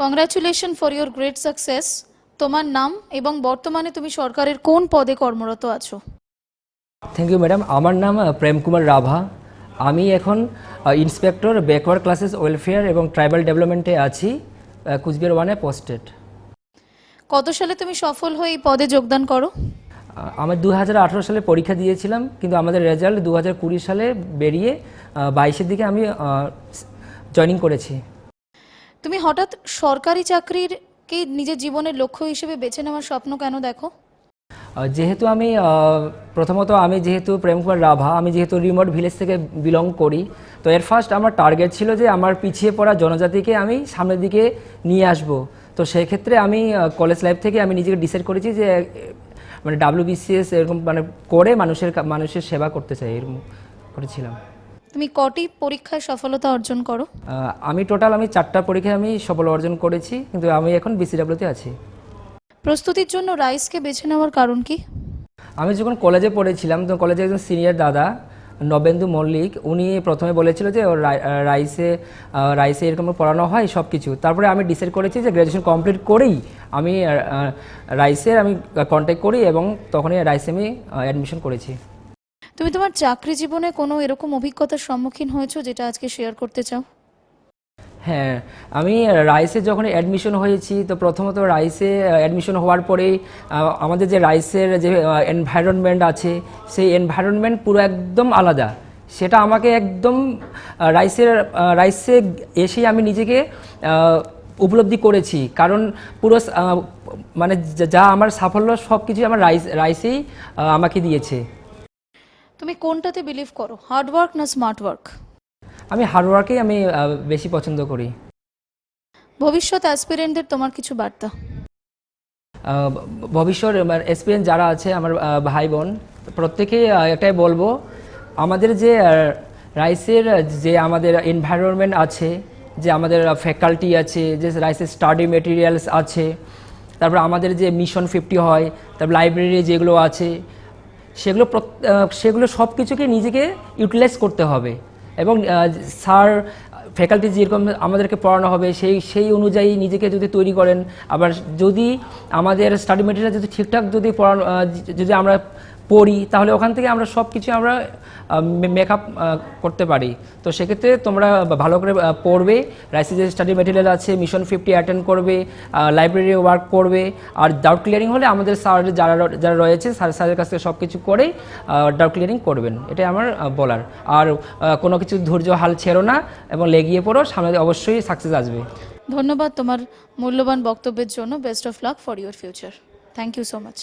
Congratulation for your great success তোমার নাম এবং বর্তমানে তুমি সরকারের কোন পদে কর্মরত আছো? থ্যাংক ইউ ম্যাডাম আমার নাম প্রেম কুমার রাভা। আমি এখন ইন্সপেক্টর ব্যাকওয়ার্ড ক্লাসেস ওয়েলফেয়ার এবং ট্রাইবাল ডেভেলপমেন্টে আছি কুচবিহার ওয়ানে পোস্টেড কত সালে তুমি সফল হয়ে এই পদে যোগদান করো? আমি দু হাজার আঠেরো সালে পরীক্ষা দিয়েছিলাম কিন্তু আমাদের রেজাল্ট দু হাজার কুড়ি সালে বেরিয়ে বাইশের দিকে আমি জয়েনিং করেছি। তুমি হঠাৎ সরকারি চাকরির কে নিজের জীবনের লক্ষ্য হিসেবে বেছে নেওয়ার স্বপ্ন কেন দেখো? যেহেতু আমি প্রথমত আমি যেহেতু প্রেম কুমার রাভা, আমি যেহেতু রিমোট ভিলেজ থেকে বিলং করি, তো এর ফার্স্ট আমার টার্গেট ছিল যে আমার পিছিয়ে পড়া জনজাতিকে আমি সামনের দিকে নিয়ে আসব। তো সেই ক্ষেত্রে আমি কলেজ লাইফ থেকে আমি নিজেকে ডিসাইড করেছি যে মানে ডাব্লিউবিসিএস এরকম মানে করে মানুষের মানুষের সেবা করতে চাই, এরকম করেছিলাম। তুমি কটি পরীক্ষায় সফলতা অর্জন করো? আমি টোটাল আমি চারটা পরীক্ষায় আমি সফল অর্জন করেছি কিন্তু আমি এখন বিসিডাব্লিউতে আছি। প্রস্তুতির জন্য রাইসকে বেছে নেওয়ার কারণ কি? আমি যখন কলেজে পড়েছিলাম তো কলেজে একজন সিনিয়র দাদা নবেন্দু মল্লিক উনি প্রথমে বলেছিল যে ওর রাইসে রাইসে এরকম পড়ানো হয় সব কিছু তারপরে আমি ডিসাইড করেছি যে গ্র্যাজুয়েশন কমপ্লিট করেই আমি আহ, আহ, রাইসে আমি কন্ট্যাক্ট করি এবং তখনই রাইসে আমি অ্যাডমিশন করেছি। তুমি তোমার চাকরি জীবনে কোনো এরকম অভিজ্ঞতার সম্মুখীন হয়েছো যেটা আজকে শেয়ার করতে চাও? হ্যাঁ আমি রাইসে যখন অ্যাডমিশন হয়েছি, তো প্রথমত রাইসে অ্যাডমিশন হওয়ার পরেই আমাদের যে রাইসের যে এনভায়রনমেন্ট আছে, সেই এনভায়রনমেন্ট পুরো একদম আলাদা। সেটা আমাকে একদম রাইসের রাইসে এসেই আমি নিজেকে উপলব্ধি করেছি। কারণ পুরো মানে যা- আমার সাফল্য সব কিছুই আমার রাইস রাইসেই আমাকে দিয়েছে। তুমি কোনটাতে বিলিভ করো? হার্ড ওয়ার্ক না স্মার্ট ওয়ার্ক আমি হার্ড হার্ডওয়ার্কেই আমি বেশি পছন্দ করি। ভবিষ্যৎ অ্যাসপিরেন্টদের তোমার কিছু বার্তা? ভবিষ্যৎ এক্সপিরিয়েন্স যারা আছে আমার ভাই বোন প্রত্যেকেই এটাই বলব আমাদের যে রাইসের যে আমাদের এনভায়রনমেন্ট আছে যে আমাদের ফ্যাকাল্টি আছে যে রাইসের স্টাডি মেটেরিয়ালস আছে তারপর আমাদের যে মিশন ফিফটি হয় তারপর লাইব্রেরি যেগুলো আছে সেগুলো সেগুলো সব কিছুকে নিজেকে ইউটিলাইজ করতে হবে। এবং স্যার, ফ্যাকাল্টি যেরকম আমাদেরকে পড়ানো হবে, সেই সেই অনুযায়ী নিজেকে যদি তৈরি করেন, আবার যদি আমাদের স্টাডি মেটেরিয়াল যদি ঠিকঠাক যদি পড়ানো যদি আমরা পড়ি, তাহলে ওখান থেকে আমরা সব কিছু আমরা মেকআপ করতে পারি। তো সেক্ষেত্রে তোমরা ভালো করে পড়বে রাইসি যে স্টাডি মেটেরিয়াল আছে মিশন ফিফটি অ্যাটেন্ড করবে লাইব্রেরি ওয়ার্ক করবে, আর ডাউট ক্লিয়ারিং হলে আমাদের স্যার যারা যারা রয়েছে স্যার স্যারের কাছ থেকে সব কিছু করেই ডাউট ক্লিয়ারিং করবেন। এটাই আমার বলার। আর কোনো কিছু ধৈর্য, হাল ছেড়ো না এবং লেগিয়ে পড়ো, সামনে অবশ্যই সাকসেস আসবে। ধন্যবাদ তোমার মূল্যবান বক্তব্যের জন্য। Best of luck for your future thank you so much